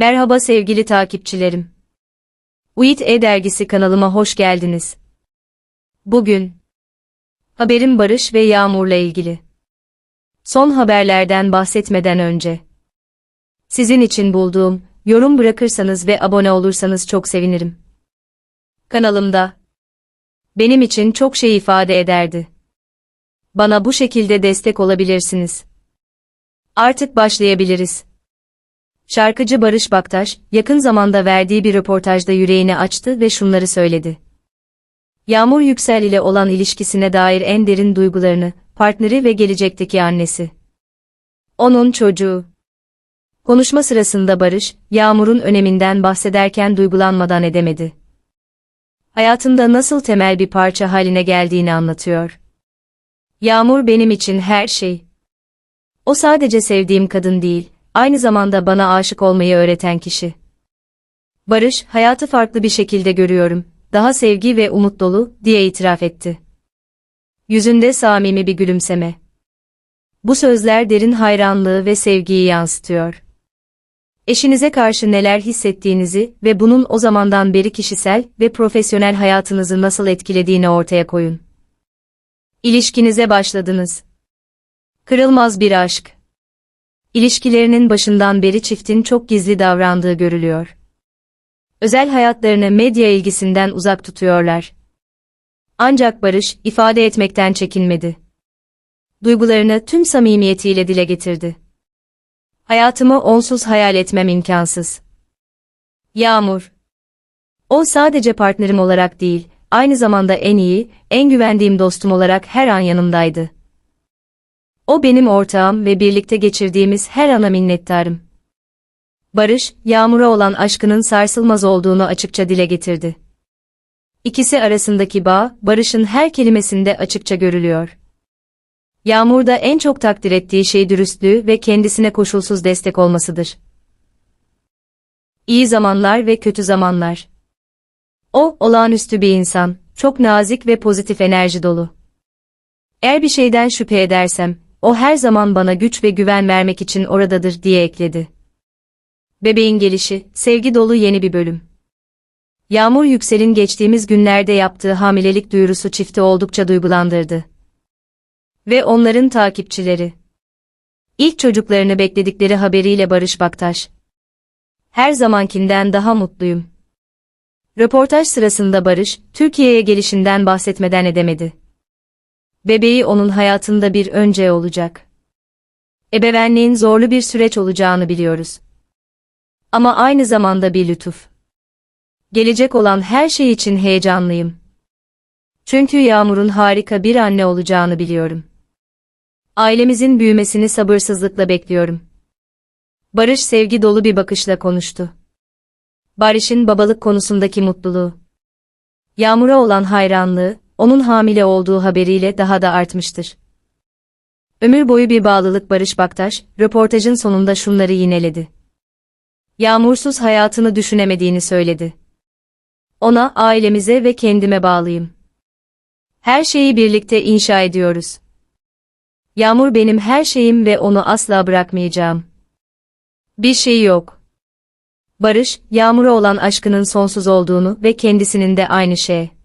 Merhaba sevgili takipçilerim. Uyit E-Dergisi kanalıma hoş geldiniz. Bugün haberim Barış ve Yağmur'la ilgili. Son haberlerden bahsetmeden önce sizin için bulduğum yorum bırakırsanız ve abone olursanız çok sevinirim. Kanalımda benim için çok şey ifade ederdi. Bana bu şekilde destek olabilirsiniz. Artık başlayabiliriz. Şarkıcı Barış Baktaş, yakın zamanda verdiği bir röportajda yüreğini açtı ve şunları söyledi. Yağmur Yüksel ile olan ilişkisine dair en derin duygularını, partneri ve gelecekteki annesi. Onun çocuğu. Konuşma sırasında Barış, Yağmur'un öneminden bahsederken duygulanmadan edemedi. Hayatımda nasıl temel bir parça haline geldiğini anlatıyor. Yağmur benim için her şey. O sadece sevdiğim kadın değil, aynı zamanda bana aşık olmayı öğreten kişi. Barış, hayatı farklı bir şekilde görüyorum, daha sevgi ve umut dolu, diye itiraf etti. Yüzünde samimi bir gülümseme. Bu sözler derin hayranlığı ve sevgiyi yansıtıyor. Eşinize karşı neler hissettiğinizi ve bunun o zamandan beri kişisel ve profesyonel hayatınızı nasıl etkilediğini ortaya koyun. İlişkinize başladınız. Kırılmaz bir aşk. İlişkilerinin başından beri çiftin çok gizli davrandığı görülüyor. Özel hayatlarını medya ilgisinden uzak tutuyorlar. Ancak Barış ifade etmekten çekinmedi. Duygularını tüm samimiyetiyle dile getirdi. Hayatımı onsuz hayal etmem imkansız. Yağmur. O sadece partnerim olarak değil, aynı zamanda en iyi, en güvendiğim dostum olarak her an yanımdaydı. O benim ortağım ve birlikte geçirdiğimiz her ana minnettarım. Barış, Yağmur'a olan aşkının sarsılmaz olduğunu açıkça dile getirdi. İkisi arasındaki bağ, Barış'ın her kelimesinde açıkça görülüyor. Yağmur'da en çok takdir ettiği şey dürüstlüğü ve kendisine koşulsuz destek olmasıdır. İyi zamanlar ve kötü zamanlar. O, olağanüstü bir insan, çok nazik ve pozitif enerji dolu. Eğer bir şeyden şüphe edersem, o her zaman bana güç ve güven vermek için oradadır diye ekledi. Bebeğin gelişi, sevgi dolu yeni bir bölüm. Yağmur Yüksel'in geçtiğimiz günlerde yaptığı hamilelik duyurusu çifti oldukça duygulandırdı. Ve onların takipçileri. İlk çocuklarını bekledikleri haberiyle Barış Baktaş. Her zamankinden daha mutluyum. Röportaj sırasında Barış, Türkiye'ye gelişinden bahsetmeden edemedi. Bebeği onun hayatında bir önce olacak. Ebevenliğin zorlu bir süreç olacağını biliyoruz. Ama aynı zamanda bir lütuf. Gelecek olan her şey için heyecanlıyım. Çünkü Yağmur'un harika bir anne olacağını biliyorum. Ailemizin büyümesini sabırsızlıkla bekliyorum. Barış sevgi dolu bir bakışla konuştu. Barış'ın babalık konusundaki mutluluğu. Yağmur'a olan hayranlığı, onun hamile olduğu haberiyle daha da artmıştır. Ömür boyu bir bağlılık Barış Baktaş, röportajın sonunda şunları yineledi. Yağmursuz hayatını düşünemediğini söyledi. Ona, ailemize ve kendime bağlıyım. Her şeyi birlikte inşa ediyoruz. Yağmur benim her şeyim ve onu asla bırakmayacağım. Bir şey yok. Barış, Yağmur'a olan aşkının sonsuz olduğunu ve kendisinin de aynı şey.